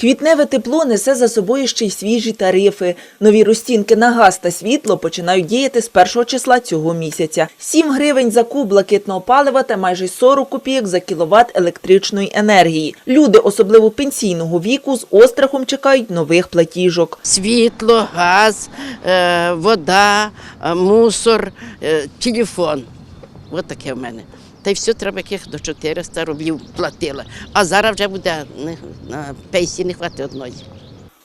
Квітневе тепло несе за собою ще й свіжі тарифи. Нові розцінки на газ та світло починають діяти з першого числа цього місяця. 7 гривень за куб блакитного палива та майже 40 копійок за кіловат електричної енергії. Люди, особливо пенсійного віку, з острахом чекають нових платіжок. світло, газ, е, вода, мусор, е, телефон. От таке в мене. Та й все треба яких до 400 рублів платила. А зараз вже буде на пенсії не хватить одної.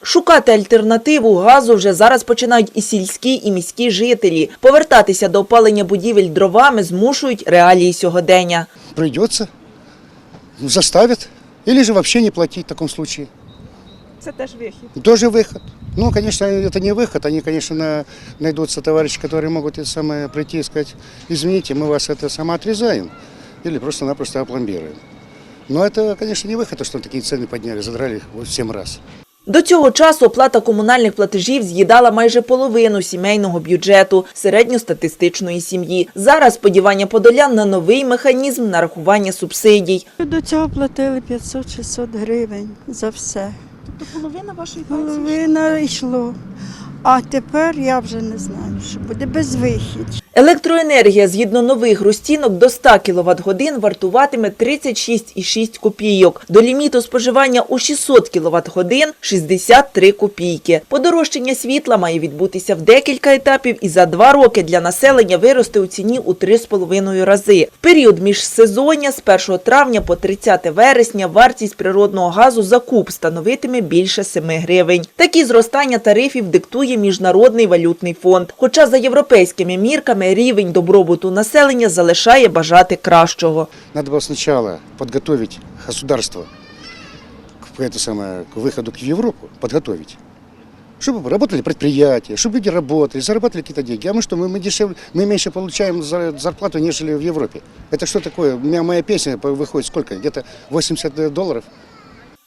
Шукати альтернативу газу вже зараз починають і сільські, і міські жителі. Повертатися до опалення будівель дровами змушують реалії сьогодення. Придется, заставят, или же вообще не платить в таком случае. Це теж вихід. Тоже выход. Ну, конечно, это не выход. Они, конечно, на- найдутся товарищи, которые могут это самое прийти и сказать, извините, мы вас это само отрезаем или просто-напросто опломбируем. Но это, конечно, не выход, то, что такие цены подняли, задрали их вот в 7 раз. До цього часу оплата комунальних платежів з'їдала майже половину сімейного бюджету середньостатистичної сім'ї. Зараз сподівання подолян на новий механізм нарахування субсидій. До цього платили 500-600 гривень за все. Тобто половина вашої Половина йшло. А тепер я вже не знаю, що буде безвихідь. Електроенергія згідно нових розцінок до 100 кВт годин вартуватиме 36,6 копійок. До ліміту споживання у 600 кВт годин 63 копійки. Подорожчання світла має відбутися в декілька етапів і за два роки для населення виросте у ціні у 3,5 рази. В період міжсезоння з 1 травня по 30 вересня вартість природного газу за куб становитиме більше 7 гривень. Такі зростання тарифів диктує Міжнародний валютний фонд. Хоча за європейськими мірками рівень добробуту населення залишає бажати кращого. Надо было сначала подготовить государство к, это самое, к выходу к Европу, подготовить. Чтобы работали предприятия, чтобы люди работали, зарабатывали какие-то деньги. А мы что, мы, мы дешевле, мы меньше получаем за- зарплату, нежели в Европе. Это что такое? У меня моя песня по- выходит сколько? Где-то 80 долларов.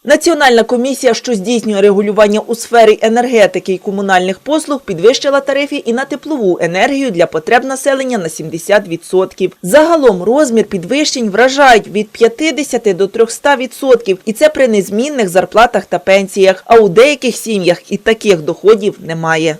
Національна комісія, що здійснює регулювання у сфері енергетики і комунальних послуг, підвищила тарифи і на теплову енергію для потреб населення на 70%. Загалом розмір підвищень вражають від 50 до 300%, і це при незмінних зарплатах та пенсіях. А у деяких сім'ях і таких доходів немає.